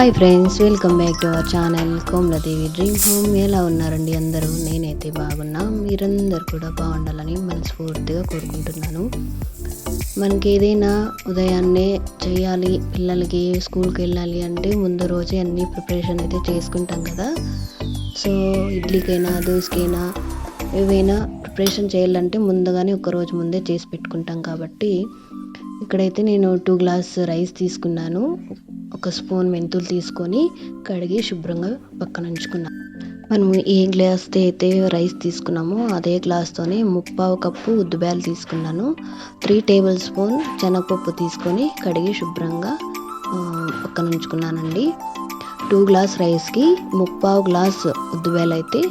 Hi friends welcome back to our channel Komaladevi dream home. ఎలా ఉన్నారండి అందరూ? నేనైతే బాగున్నా. మీరందరూ కూడా బాగుండాలని మనస్ఫూర్తిగా కోరుకుంటున్నాను. మనకి ఏదైనా ఉదయాన్నే చేయాలి పిల్లలకి స్కూల్కి వెళ్ళాలి అంటే ముందు రోజే అన్ని ప్రిపరేషన్ అయితే చేసుకుంటాం కదా. సో ఇడ్లీకైనా దోశకైనా ఏవైనా ప్రిపరేషన్ చేయాలంటే ముందుగానే ఒక రోజు ముందే చేసి పెట్టుకుంటాం కాబట్టి ఇక్కడైతే నేను టూ గ్లాస్ రైస్ తీసుకున్నాను. ఒక స్పూన్ మెంతులు తీసుకొని కడిగి శుభ్రంగా పక్కన ఉంచుకున్నాను మనము ఏ గ్లాస్తో అయితే రైస్ తీసుకున్నామో అదే గ్లాస్తోనే ముప్పావు కప్పు ఉద్దుబ్యాలు తీసుకున్నాను. త్రీ టేబుల్ స్పూన్ శనగపప్పు తీసుకొని కడిగి శుభ్రంగా పక్కన ఉంచుకున్నానండి. టూ గ్లాస్ రైస్కి ముప్పావు గ్లాస్ ఉద్దుబ్యాలు అయితే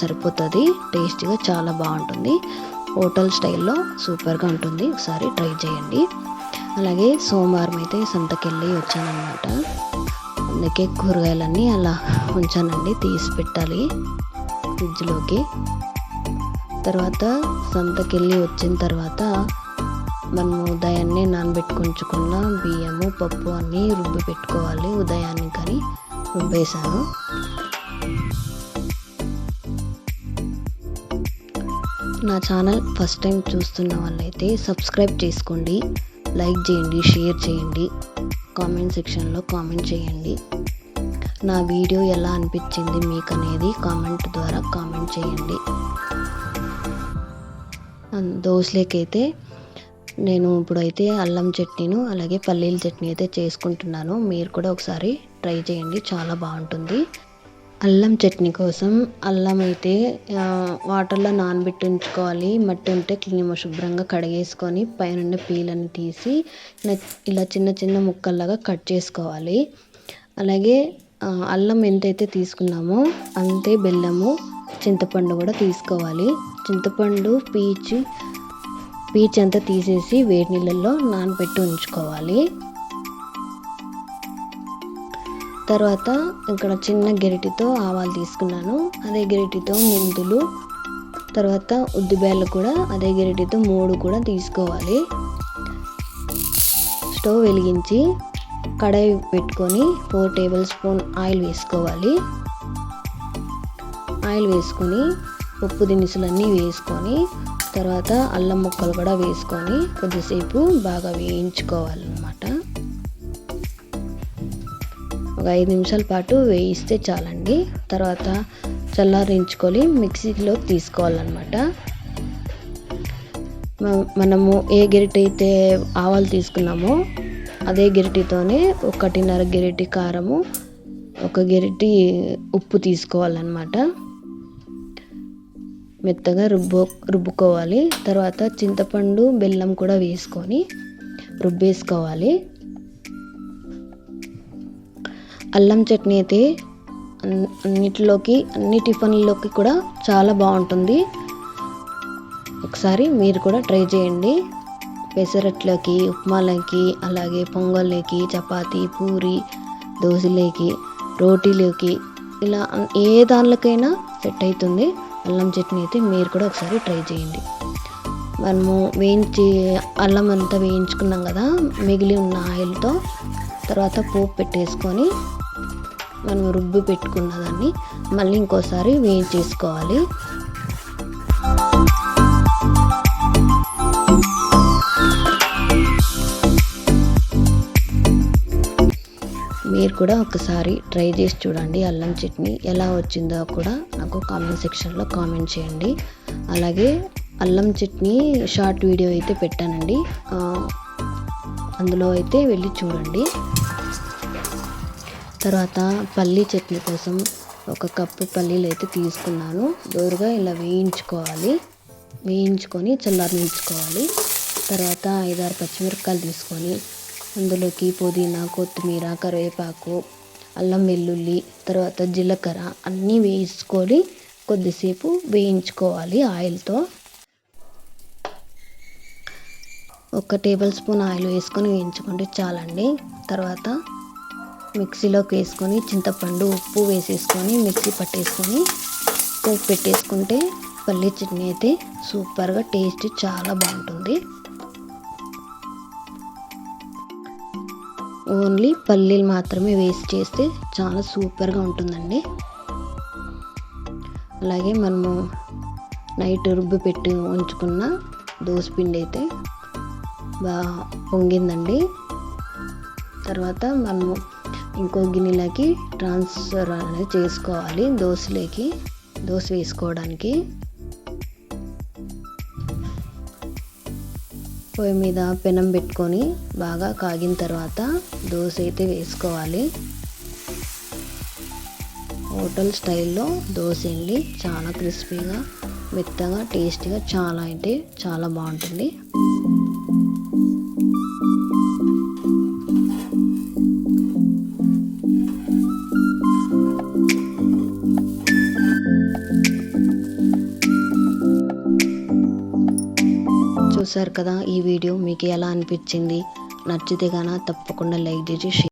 సరిపోతుంది. టేస్టీగా చాలా బాగుంటుంది. హోటల్ స్టైల్లో సూపర్గా ఉంటుంది. ఒకసారి ట్రై చేయండి. అలాగే సోమవారం అయితే సంతకెళ్ళి వచ్చానమాట అందుకే కూరగాయలన్నీ అలా ఉంచానండి తీసి పెట్టాలి ఫ్రిడ్జ్లోకి. తర్వాత సంతకెళ్ళి వచ్చిన తర్వాత మనము ఉదయాన్నే నానబెట్టుకుంచుకున్న బియ్యము పప్పు అన్నీ రుబ్బి పెట్టుకోవాలి. ఉదయాన్నే కానీ రుబ్బేసాను నా ఛానల్ ఫస్ట్ టైం చూస్తున్న వాళ్ళైతే సబ్స్క్రైబ్ చేసుకోండి. లైక్ చేయండి షేర్ చేయండి. కామెంట్ సెక్షన్లో కామెంట్ చేయండి. నా వీడియో ఎలా అనిపించింది మీకు అనేది కామెంట్ ద్వారా కామెంట్ చేయండి. దోశలేకైతే నేను ఇప్పుడైతే అల్లం చట్నీను అలాగే పల్లీల చట్నీ అయితే చేసుకుంటున్నాను. మీరు కూడా ఒకసారి ట్రై చేయండి చాలా బాగుంటుంది. అల్లం చట్నీ కోసం అల్లం అయితే వాటర్లో నానబెట్టి ఉంచుకోవాలి మట్టి ఉంటే క్లీన్ శుభ్రంగా కడిగేసుకొని పైన పీలని తీసి ఇలా- చిన్న చిన్న ముక్కల్లాగా కట్ చేసుకోవాలి. అలాగే అల్లం ఎంతైతే తీసుకున్నామో అంతే బెల్లము చింతపండు కూడా తీసుకోవాలి. చింతపండు పీచు పీచు అంతా తీసేసి వేడి నీళ్ళల్లో నానబెట్టి ఉంచుకోవాలి. తర్వాత ఇక్కడ చిన్న గెరిటితో ఆవాలు తీసుకున్నాను. అదే గెరిటితో మెంతులు. తర్వాత ఉద్దిబేళ్ళు కూడా అదే గెరిటితో మూడు కూడా తీసుకోవాలి. స్టవ్ వెలిగించి కడాయి పెట్టుకొని ఫోర్ టేబుల్ స్పూన్ ఆయిల్ వేసుకోవాలి. ఆయిల్ వేసుకొని ఉప్పు దినుసులన్నీ వేసుకొని తర్వాత అల్లం ముక్కలు కూడా వేసుకొని కొద్దిసేపు బాగా వేయించుకోవాలన్నమాట. ఒక ఐదు నిమిషాల పాటు వేయిస్తే చాలండి. తర్వాత చల్లారించుకొని మిక్సీలోకి తీసుకోవాలన్నమాట. మనము ఏ గిరిటి అయితే ఆవాలు తీసుకున్నామో అదే గిరిటితోనే ఒకటిన్నర గిరిటి కారము ఒక గిరిటి ఉప్పు తీసుకోవాలన్నమాట. మెత్తగా రుబ్బు రుబ్బుకోవాలి. తర్వాత చింతపండు బెల్లం కూడా వేసుకొని రుబ్బేసుకోవాలి. అల్లం చట్నీ అయితే అన్నిటిలోకి అన్ని టిఫిన్లోకి కూడా చాలా బాగుంటుంది. ఒకసారి మీరు కూడా ట్రై చేయండి. పెసరట్లకి ఉప్మాలకి అలాగే పొంగల్లోకి చపాతి పూరి దోశలోకి రోటీలోకి ఇలా ఏ దానిలోకైనా సెట్ అవుతుంది. అల్లం చట్నీ అయితే మీరు కూడా ఒకసారి ట్రై చేయండి. మనము వేయించి అల్లం అంతా వేయించుకున్నాం కదా మిగిలి ఉన్న ఆయిల్తో తర్వాత పోపు పెట్టేసుకొని మనం రుబ్బి పెట్టుకున్న దాన్ని మళ్ళీ ఇంకోసారి వేయించేసుకోవాలి మీరు కూడా ఒకసారి ట్రై చేసి చూడండి అల్లం చట్నీ ఎలా వచ్చిందో కూడా నాకు కామెంట్ సెక్షన్లో కామెంట్ చేయండి. అలాగే అల్లం చట్నీ షార్ట్ వీడియో అయితే పెట్టానండి. అందులో అయితే వెళ్ళి చూడండి. తర్వాత పల్లీ చట్నీ కోసం ఒక కప్పు పల్లీలు అయితే తీసుకున్నాను. దోరగా ఇలా వేయించుకోవాలి. వేయించుకొని చల్లారించుకోవాలి తర్వాత ఐదారు పచ్చిమిరపకాయలు తీసుకొని అందులోకి పుదీనా కొత్తిమీర కరివేపాకు అల్లం వెల్లుల్లి తర్వాత జీలకర్ర అన్నీ వేసుకొని కొద్దిసేపు వేయించుకోవాలి ఆయిల్తో. ఒక టేబుల్ స్పూన్ ఆయిల్ వేసుకొని వేయించుకుంటే చాలండి. తర్వాత మిక్సీలోకి వేసుకొని చింతపండు ఉప్పు వేసేసుకొని మిక్సీ పట్టేసుకొని పోపు పెట్టేసుకుంటే పల్లీ చట్నీ అయితే సూపర్గా టేస్ట్ చాలా బాగుంటుంది. ఓన్లీ పల్లీలు మాత్రమే వేస్ట్ చేస్తే చాలా సూపర్గా ఉంటుందండి. అలాగే మనము నైట్ రుబ్బు పెట్టి ఉంచుకున్న పిండి అయితే బాగా పొంగిందండి. తర్వాత మనము ఇంకో గిన్నెలకి ట్రాన్స్ఫర్ అనేది చేసుకోవాలి దోశలోకి దోశ వేసుకోవడానికి. పొయ్యి మీద పెనం పెట్టుకొని బాగా కాగిన తర్వాత దోశ అయితే వేసుకోవాలి. హోటల్ స్టైల్లో దోశ అండి చాలా క్రిస్పీగా మెత్తగా టేస్టీగా చాలా అంటే చాలా బాగుంటుంది. చూసారు కదా ఈ వీడియో మీకు ఎలా అనిపించింది? నచ్చితే గాన తప్పకుండా లైక్ చేసి